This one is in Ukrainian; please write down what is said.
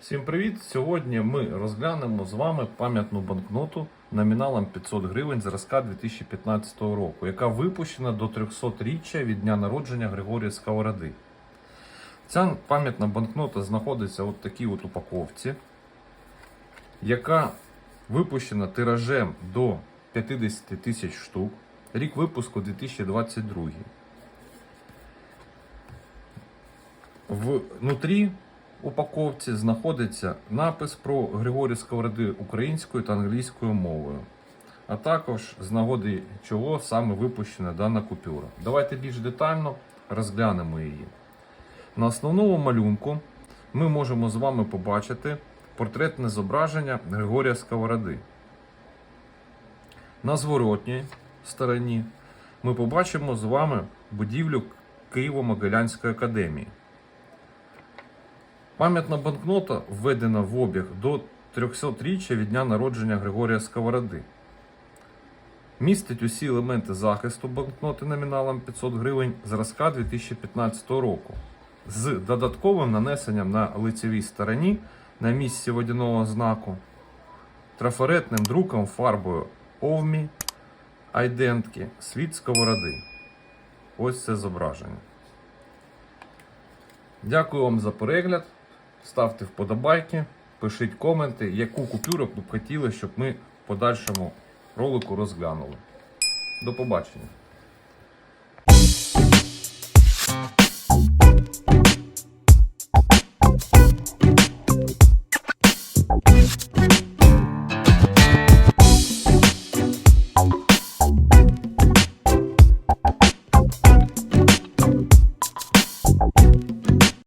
Всім привіт! Сьогодні ми розглянемо з вами пам'ятну банкноту номіналом 500 гривень зразка 2015 року, яка випущена до 300-річчя від дня народження Григорія Сковороди. Ця пам'ятна банкнота знаходиться в такій от упаковці, яка випущена тиражем до 50 тисяч штук. Рік випуску 2022. Внутрі упаковці знаходиться напис про Григорія Сковороди українською та англійською мовою, а також з нагоди чого саме випущена дана купюра. Давайте більш детально розглянемо її. На основному малюнку ми можемо з вами побачити портретне зображення Григорія Сковороди. На зворотній стороні ми побачимо з вами будівлю Києво-Могилянської академії. Пам'ятна банкнота введена в обіг до 300-річчя від дня народження Григорія Сковороди. Містить усі елементи захисту банкноти номіналом 500 гривень зразка 2015 року з додатковим нанесенням на лицевій стороні на місці водяного знаку, трафаретним друком фарбою Овмі Айдентки Світ Сковороди. Ось це зображення. Дякую вам за перегляд ставте вподобайки, пишіть коменти, яку купюру б хотіли, щоб ми в подальшому ролику розглянули. До побачення!